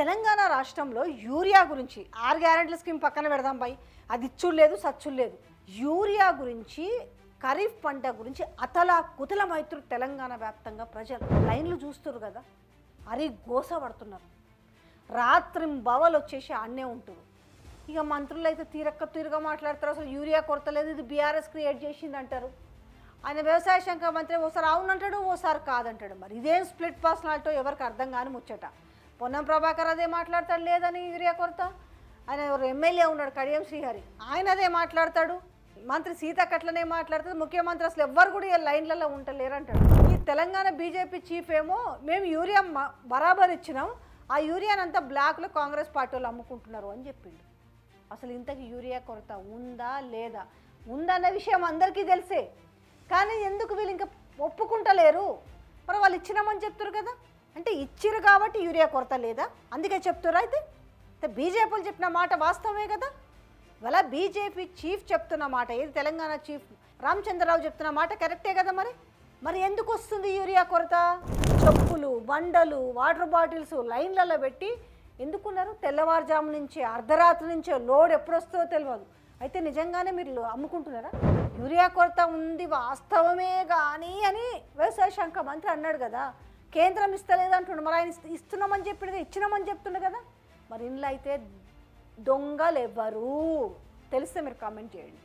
తెలంగాణ రాష్ట్రంలో యూరియా గురించి ఆరు గ్యారెంట్ల స్కీమ్ పక్కన పెడదాం బాయ్. అది ఇచ్చుడు లేదు లేదు యూరియా గురించి ఖరీఫ్ పంట గురించి అతలా కుతలమైతురు తెలంగాణ వ్యాప్తంగా ప్రజలు లైన్లు చూస్తున్నారు కదా అరి గోస పడుతున్నారు. రాత్రి బవలు వచ్చేసి అన్నే ఉంటారు ఇక మంత్రులు అయితే తీరక్క తీరుగా మాట్లాడతారు అసలు యూరియా కొరత లేదు ఇది బీఆర్ఎస్ క్రియేట్ చేసింది అంటారు. ఆయన వ్యవసాయ శాఖ మంత్రి ఓసారి అవునంటాడు ఓసారి కాదంటాడు. మరి ఇదేం స్ప్లిట్ పర్సనాలిటీ ఎవరికి అర్థం కాని ముచ్చట. పొన్నం ప్రభాకర్ అదే మాట్లాడతాడు లేదని యూరియా కొరత? ఆయన ఎవరు? ఎమ్మెల్యే ఉన్నాడు కడియం శ్రీహరి. ఆయన అదే మాట్లాడతాడు? మంత్రి సీతకట్లనే అట్లనే మాట్లాడుతుంది. ముఖ్యమంత్రి అసలు ఎవ్వరు కూడా ఈ లైన్లలో ఉంటలేరు అంటాడు ఈ తెలంగాణ బీజేపీ చీఫ్ ఏమో మేము యూరియా బరాబర్ ఇచ్చినాం. ఆ యూరియానంతా బ్లాక్లో కాంగ్రెస్ పార్టీ వాళ్ళు అమ్ముకుంటున్నారు అని చెప్పిండు. అసలు ఇంతకి యూరియా కొరత ఉందా లేదా? ఉందన్న విషయం అందరికీ తెలిసే. కానీ ఎందుకు వీళ్ళు ఇంకా ఒప్పుకుంటలేరు? మరి వాళ్ళు ఇచ్చినామని చెప్తారు కదా. అంటే ఇచ్చిరు కాబట్టి యూరియా కొరత లేదా? అందుకే చెప్తురా అయితే బీజేపీలు చెప్పిన మాట వాస్తవమే కదా. ఇవాళ బీజేపీ చీఫ్ చెప్తున్న మాట ఏది తెలంగాణ చీఫ్ రామచంద్రరావు చెప్తున్న మాట కరెక్టే కదా మరి? మరి ఎందుకు వస్తుంది యూరియా కొరత? చెప్పులు బండలు వాటర్ బాటిల్స్ లైన్లలో పెట్టి ఎందుకున్నారు? తెల్లవారుజాము నుంచి అర్ధరాత్రి నుంచే లోడ్ ఎప్పుడు వస్తుందో తెలియదు అయితే నిజంగానే మీరు అమ్ముకుంటున్నారా? యూరియా కొరత ఉంది వాస్తవమే కానీ అని వ్యవసాయ శాఖ మంత్రి అన్నాడు కదా. కేంద్రం ఇస్తలేదు అంటుండు మరి ఆయన ఇస్తున్నామని చెప్పిండు ఇచ్చినామని చెప్తుండే కదా. మరి ఇందులో అయితే దొంగలు ఎవ్వరు తెలిస్తే మీరు కామెంట్ చేయండి.